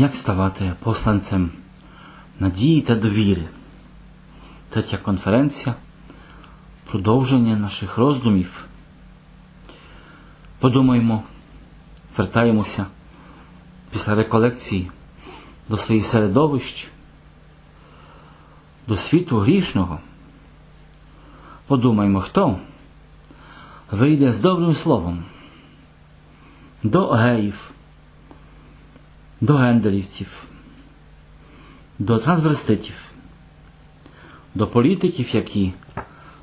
Як ставати посланцем надії та довіри? Третя конференція, продовження наших роздумів. Подумаємо, вертаємося після реколекції до своїх середовищ, до світу грішного. Подумаймо, хто вийде з добрим словом до геїв, до генделівців, до трансвеститів, до політиків, які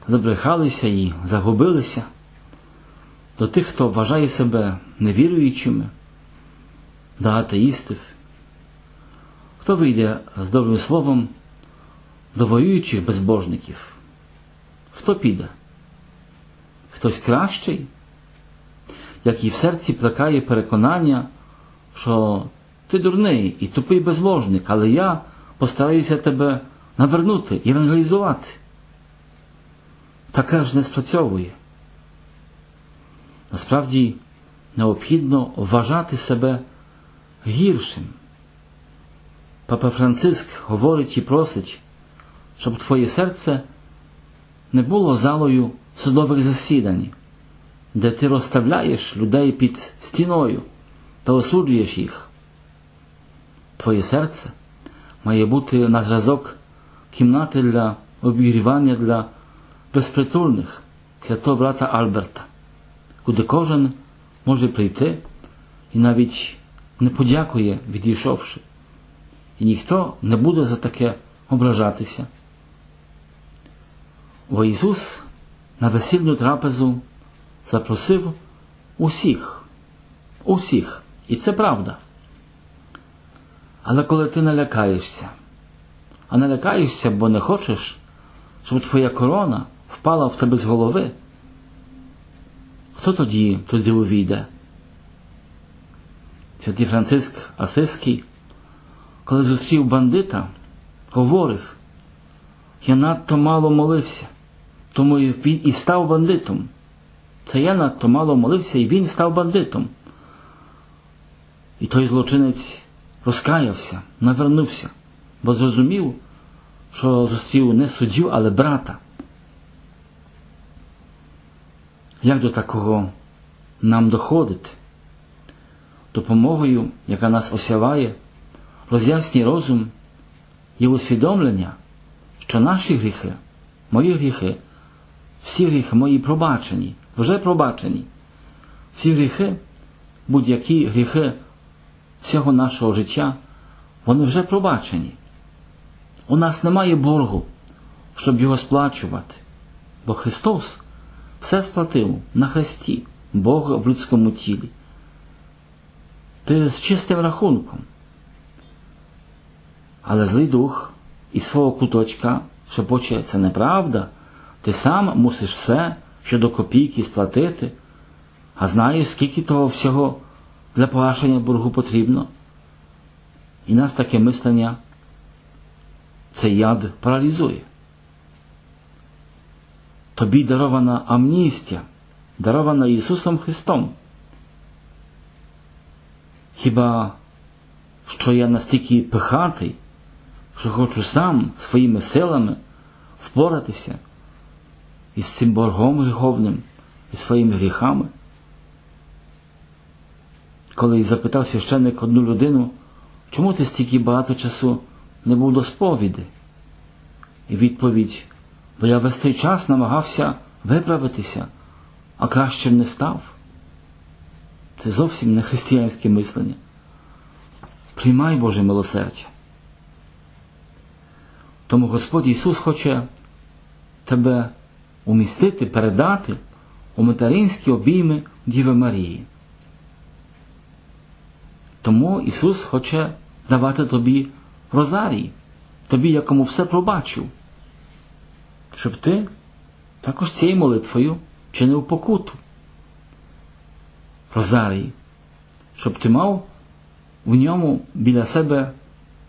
забрехалися і загубилися, до тих, хто вважає себе невіруючими, до атеїстів, хто вийде з добрим словом до воюючих безбожників, хто піде? Хтось кращий, як і в серці плекає переконання, що ти дурний і тупий безбожник, але я постараюся тебе навернути, евангелізувати. Таке ж не спрацьовує. Насправді необхідно вважати себе гіршим. Папа Франциск говорить і просить, щоб твоє серце не було залою судових засідань, де ти розставляєш людей під стіною та осуджуєш їх. Твоє серце має бути на зразок кімнати для обігрівання для безпритульних святого брата Альберта, куди кожен може прийти і навіть не подякує, відійшовши, і ніхто не буде за таке ображатися. Бо Ісус на весільну трапезу запросив усіх, усіх, і це правда. Але коли ти налякаєшся, а налякаєшся, бо не хочеш, щоб твоя корона впала в тебе з голови, хто тоді туди увійде? Святий Франциск Асиський, коли зустрів бандита, говорив, я надто мало молився, тому він і став бандитом. Це я надто мало молився, і він став бандитом. І той злочинець розкаявся, навернувся, бо зрозумів, що зустрів не суддю, але брата. Як до такого нам доходити? Допомогою, яка нас осяває, роз'яснює розум і усвідомлення, що наші гріхи, мої гріхи, всі гріхи мої пробачені, вже пробачені. Всі гріхи, будь-які гріхи всього нашого життя, вони вже пробачені. У нас немає боргу, щоб його сплачувати, бо Христос все сплатив на хресті Бога в людському тілі. Ти з чистим рахунком. Але злий дух із свого куточка шепоче це неправда, ти сам мусиш все щодо копійки сплатити, а знаєш, скільки того всього для погашення боргу потрібно. І нас таке мислення цей яд паралізує. Тобі дарована амністія, дарована Ісусом Христом. Хіба що я настільки пихатий, що хочу сам своїми силами впоратися із цим боргом гріховним і своїми гріхами? Коли запитав священник одну людину, чому ти стільки багато часу не був до сповіди? І відповідь, бо я весь цей час намагався виправитися, а кращим не став. Це зовсім не християнське мислення. Приймай Боже милосердя. Тому Господь Ісус хоче тебе умістити, передати у материнські обійми Діви Марії. Тому Ісус хоче давати тобі розарій, тобі, якому все пробачив, щоб ти також цією молитвою чинив покуту. Розарій, щоб ти мав в ньому біля себе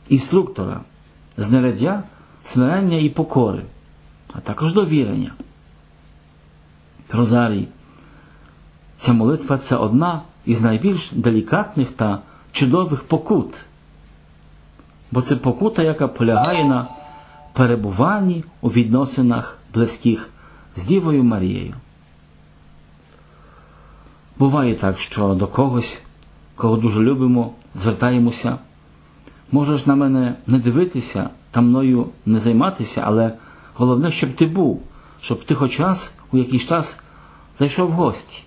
інструктора, знаряддя, смирення і покори, а також довірення. Розарій. Ця молитва це одна із найбільш делікатних та чудових покут, бо це покута, яка полягає на перебуванні у відносинах близьких з Дівою Марією. Буває так, що до когось, кого дуже любимо, звертаємося. Можеш на мене не дивитися та мною не займатися, але головне, щоб ти був, щоб ти хоч раз у якийсь час зайшов в гості,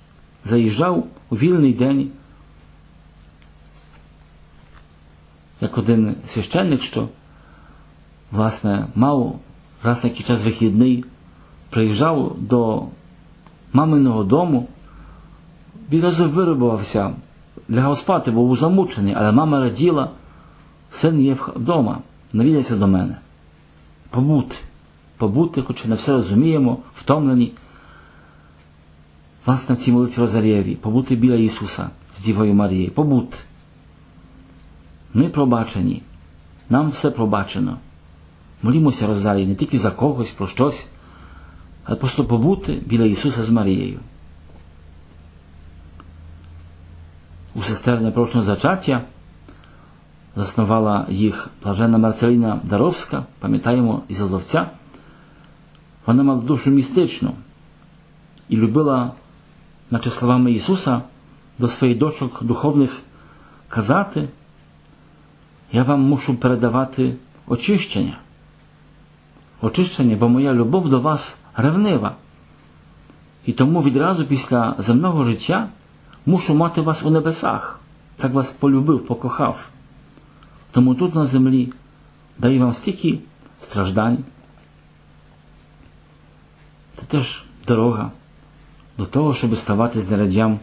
заїжджав у вільний день, як один священник, що, власне, мав раз на який час вихідний, приїжджав до маминого дому, він відразу вирубувався, лягав спати, був замучений, але мама раділа, син є вдома, навідайся до мене. Побути, побути, хоч не все розуміємо, втомлені. Власне, в цій молитві Розарєві, побути біля Ісуса з Дівою Марією, побути. Ми пробачені, нам все пробачено. Молімося Розарії не тільки за когось, про щось, але просто побути біля Ісуса з Марією. У сестер непрошного зачаття заснувала їх блаженна Марцеліна Даровська, пам'ятаємо із Лозовця. Вона мала душу містичну і любила, наче словами Ісуса, до своїх дочок духовних казати, я вам мушу передавати очищення. Очищення, бо моя любов до вас ревнива. І тому відразу після земного життя мушу мати вас у небесах, так вас полюбив, покохав. Тому тут на землі даю вам стільки страждань. Це теж дорога до того, щоб ставати знаряддям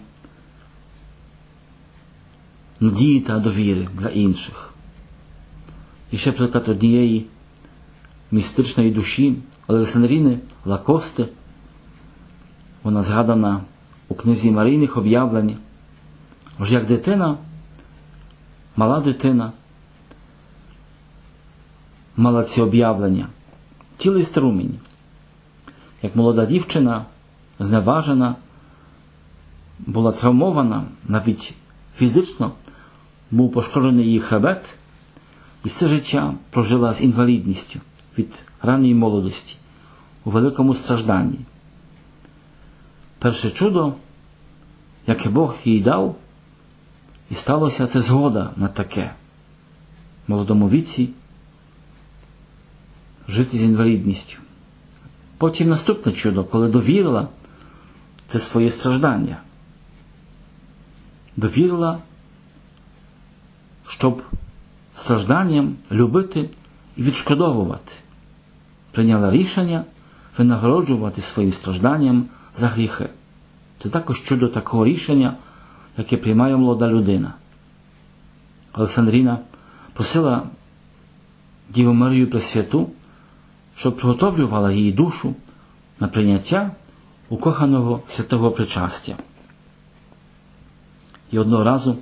надії та довіри для інших. Ще приклад однієї містичної душі Олександріни Лакости. Вона згадана у книзі Марійних об'явлень, Ось як дитина, мала дитина, мала ці об'явлення, цілий струмінь, як молода дівчина, зневажена, була травмована, навіть фізично був пошкоджений її хребет, і все життя прожила з інвалідністю від ранньої молодості у великому стражданні. Перше чудо, яке Бог їй дав, і сталося це згода на таке в молодому віці жити з інвалідністю. Потім наступне чудо, коли довірила це своє страждання. Довірила, щоб стражданням любити і відшкодовувати. Прийняла рішення винагороджувати своїм стражданням за гріхи. Це також чудо такого рішення, яке приймає молода людина. Олександріна просила Діву Марію Пресвяту, щоб приготовлювала її душу на прийняття укоханого святого причастя. І одного разу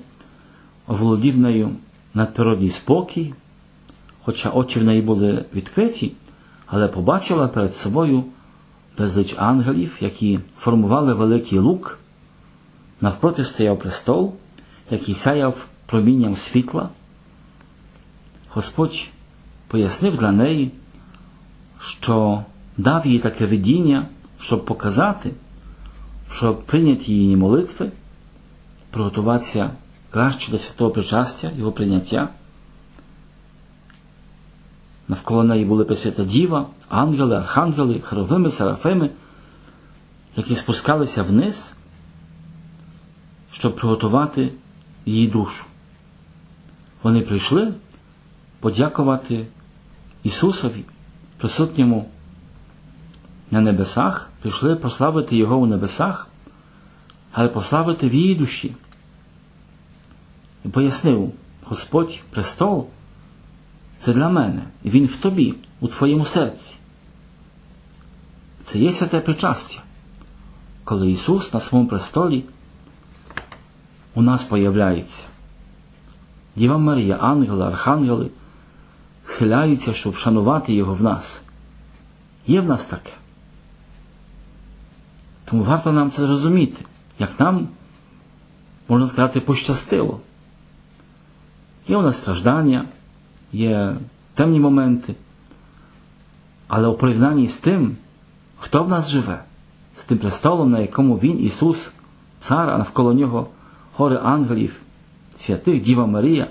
оволодів нею надприродній спокій, хоча очі в неї були відкриті, але побачила перед собою безліч ангелів, які формували великий лук, навпроти стояв престол, який сяяв промінням світла. Господь пояснив для неї, що дав їй таке видіння, щоб показати, щоб прийняти її молитви, приготуватися краще до святого причастя, його прийняття. Навколо неї були Пресвята Діва, ангели, архангели, херовими, серафими, які спускалися вниз, щоб приготувати її душу. Вони прийшли подякувати Ісусові, присутньому на небесах, прийшли прославити Його у небесах, але прославити в її душі. І пояснив Господь престол це для мене, і Він в тобі, у твоєму серці. Це є святе причастя, коли Ісус на своєму престолі у нас появляється. Діва Марія, ангели, архангели схиляються, щоб вшанувати Його в нас. Є в нас таке. Тому варто нам це зрозуміти, як нам, можна сказати, пощастило. Є у нас страждання, є темні моменти. Але у порівнянні з тим, хто в нас живе, з тим престолом, на якому Він, Ісус, Цар, а навколо нього гори ангелів, святих Діва Марія,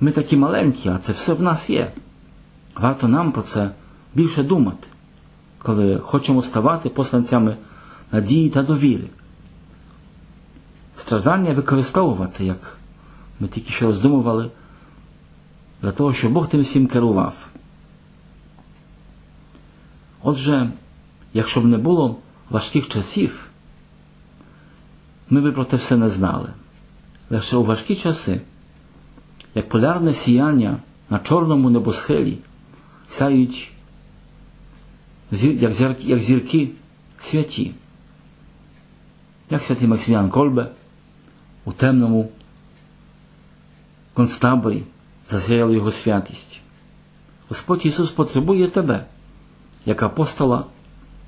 ми такі маленькі, а це все в нас є. Варто нам про це більше думати, коли хочемо ставати посланцями надії та довіри. Страждання використовувати, як ми тільки що роздумували, для того, щоб Бог тим всім керував. Отже, якщо б не було важких часів, ми би про те все не знали. Лише у важкі часи, як полярне сіяння на чорному небосхилі, сяють, як зірки, святі, як святий Максиміан Кольбе у темному концтаборі засяяла його святість. Господь Ісус потребує тебе, як апостола,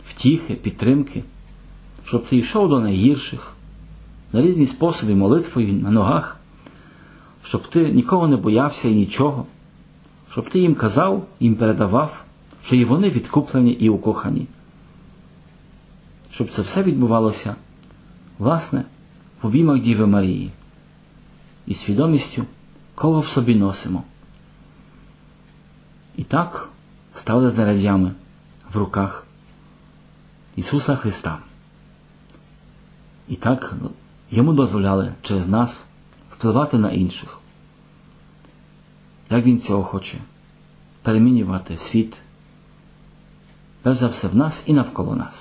втіхи, підтримки, щоб ти йшов до найгірших, на різні способи молитвою на ногах, щоб ти нікого не боявся і нічого, щоб ти їм казав, їм передавав, що і вони відкуплені і укохані. Щоб це все відбувалося, власне, в обіймах Діви Марії і свідомістю, кого в собі носимо. І так стали знаряддями в руках Ісуса Христа. І так йому дозволяли через нас впливати на інших. Як Він цього хоче перемінювати світ, перш за все в нас і навколо нас.